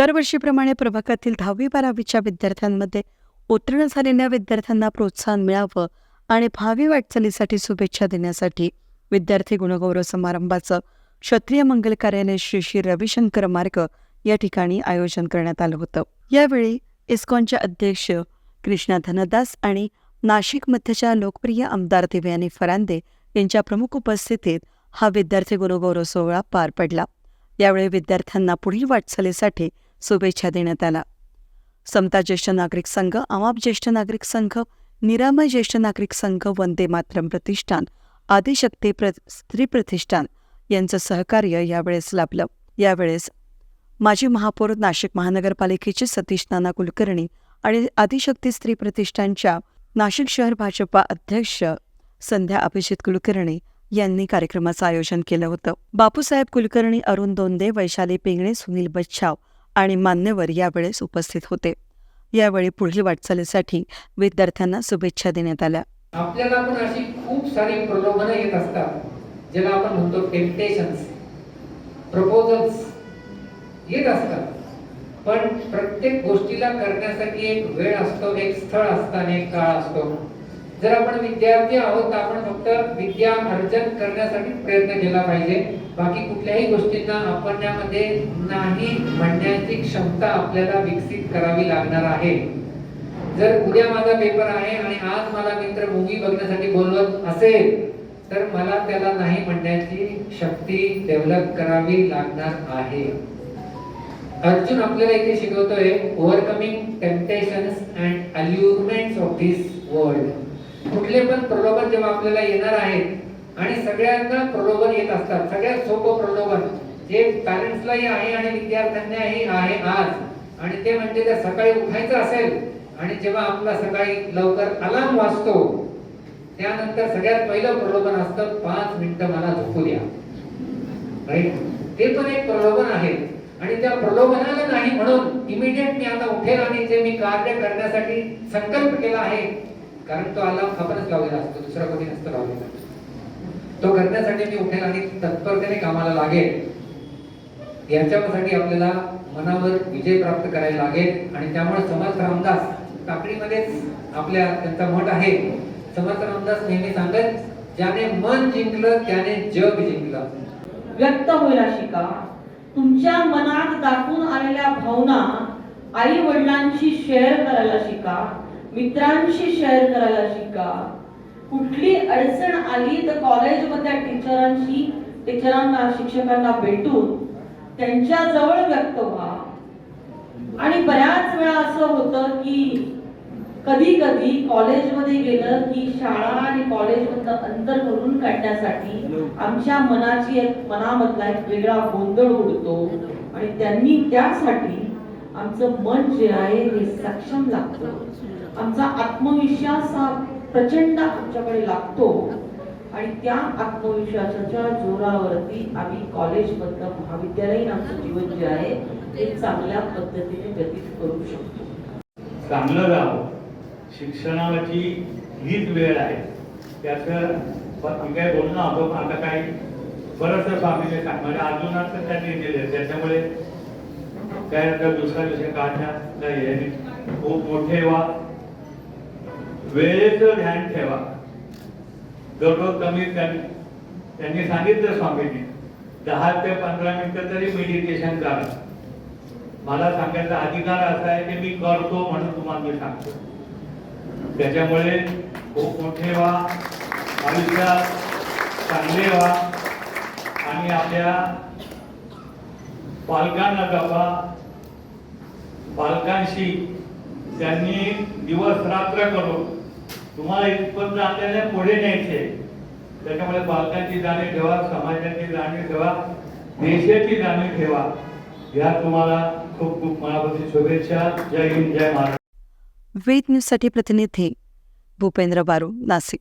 दरवर्षीप्रमाणे प्रभागातील दहावी बारावीच्या विद्यार्थ्यांमध्ये उत्तीर्ण झालेल्या विद्यार्थ्यांना प्रोत्साहन मिळावं आणि भावी वाटचालीसाठी शुभेच्छा देण्यासाठी विद्यार्थी गुणगौरव समारंभाचं क्षत्रिय मंगल कार्यालय श्री श्री रविशंकर मार्ग या ठिकाणी आयोजन करण्यात आलं होतं. यावेळी इस्कॉनचे अध्यक्ष कृष्णा धनदास आणि नाशिक मध्यच्या लोकप्रिय आमदार देवयानी फरांदे यांच्या प्रमुख उपस्थितीत हा विद्यार्थी गुणगौरव सोहळा पार पडला. यावेळी विद्यार्थ्यांना पुढील वाटचालीसाठी शुभेच्छा देण्यात आल्या. समता ज्येष्ठ नागरिक संघ आवाप ज्येष्ठ नागरिक संघ निरामय ज्येष्ठ नागरिक संघ वंदे मातरम प्रतिष्ठान आदिशक्ती प्र स्त्री प्रतिष्ठान यांचं सहकार्य यावेळेस लाभलं. यावेळेस माजी महापौर नाशिक महानगरपालिकेचे सतीश नाना कुलकर्णी आणि आदिशक्ती स्त्री प्रतिष्ठानच्या नाशिक शहर भाजपा अध्यक्ष संध्या अभिजित कुलकर्णी यांनी कार्यक्रमाचं आयोजन केलं होतं. बापूसाहेब कुलकर्णी अरुण दोंदे वैशाली पिंगणे सुनील बच्छाव आणि मान्यवर यावेळेस उपस्थित होते. यावेळी पुढील वाटचालीसाठी विद्यार्थ्यांना शुभेच्छा देण्यात आल्या. आपल्याला पण अशी खूप सारी प्रलोभनं येत असतात ज्याला आपण म्हणतो टेम्पटेशन्स प्रपोजल्स येत असतात. पण प्रत्येक गोष्टीला करण्यासाठी एक वेळ असतो एक स्थळ असतं एक काळ असतो. जर आपण विद्यार्थी आहोत तर आपण फक्त विद्या अर्जन करण्यासाठी प्रयत्न केला पाहिजे. बाकी कुठल्याही गोष्टींना आपण यामध्ये नाही म्हणण्याची क्षमता आपल्याला विकसित करावी लागणार आहे. जर उद्या माझा पेपर आहे आणि आज मला मित्र मूवी बघण्यासाठी बोलवत असेल तर मला त्याला नाही म्हणण्याची शक्ती डेव्हलप करावी लागणार आहे. अर्जुन आपल्याला इथे शिकवतोय overcoming temptations and allurements of this world कुठले पण प्रलोभन जेव्हा आपल्याला येणार आहेत आणि सगळ्यांना प्रलोभन येत असतात सगळ्यात सोपं प्रलोभन जे पॅरेंट्सलाही आहे आणि विद्यार्थ्यांनाही आहे आज. आणि ते म्हणजे जर सकाळी उठायचं असेल आणि जेव्हा आपला सकाळी लवकर अलार्म वाजतो त्यानंतर सगळ्यात पहिलं प्रलोभन असतं पाच मिनिटं मला झोपू द्या. राईट ते पण एक प्रलोभन आहे. आणि त्या प्रलोभनाला नाही म्हणून इमिडिएट मी आता उठेल आणि जे मी कार्य करण्यासाठी संकल्प केला आहे कारण तो अलाम आपणच लावलेला असतो दुसरा कोणी नसतो लावलेला. तो करण्यासाठी मी उठेल आणि तत्परतेने कामाला लागेल. याच्यासाठी आपल्याला मनावर विजय प्राप्त करायला लागेल आणि त्यामुळे समर्थ रामदास काकडीमध्येच आपल्या त्यांचा मठ आहे. समर्थ रामदास नेहमी सांगत ज्याने मन जिंकलं त्याने जग जिंकलं. व्यक्त होईला शिका तुमच्या मनात दाखवून आलेल्या भावना आई वडिलांशी शेअर करायला शिका. मित्रांशी शेअर करायला शिका. कुठली अडचण आली तर कॉलेजमधल्या टीचरांशी टीचरांना शिक्षकांना भेटून त्यांच्या जवळ व्यक्त व्हा. आणि बऱ्याच वेळा असं होतं की कधी कधी कॉलेजमध्ये गेलं की शाळा आणि कॉलेजमधलं अंतर भरून काढण्यासाठी आमच्या मनाची एक मनामधला एक वेगळा गोंधळ उडतो. आणि त्यांनी त्यासाठी आमचं मन जे आहे हे सक्षम लागतं. आमचा आत्मविश्वास हा प्रचंड आमच्याकडे लागतो. आणि त्या आत्मविश्वासाच्या जोरावरती आम्ही कॉलेजमधलं महाविद्यालयीन आमचं जीवन जे आहे ते चांगल्या पद्धतीने व्यतीत करू शकतो. चांगलं राहावं शिक्षणाची हीच वेळ आहे. त्याचं मी काय बोलणं होतो आता काही बरंच स्वामीने सांग म्हणजे अजूनच त्यांनी दिले. त्याच्यामुळे त्यानंतर दुसरा विषय काढण्यात नाही आहे. खूप मोठे व्हा वेळेचं ध्यान ठेवा। दररोज कमी त्यांनी सांगितलं स्वामींनी दहा ते पंधरा मिनिटं तरी मेडिटेशन करा. मला सांगायचा अधिकार असा आहे की मी करतो म्हणून तुम्हाला मी सांगतो. त्याच्यामुळे खूप मोठे व्हा आयुष्यात चांगले व्हा आणि आपल्या पालकांना जपा पालकांशी त्यांनी दिवस रात्र करून तुम्हाला इथपर्यंत आणलेल्या पुढे न्यायचे त्याच्यामुळे पालकांची जाणीव ठेवा समाजाची जाणीव ठेवा देशाची जाणीव ठेवा. या तुम्हाला खूप खूप मनापासून शुभेच्छा. जय हिंद जय महाराष्ट्र. वेद न्यूजसाठी प्रतिनिधी भूपेंद्र बारू नाशिक.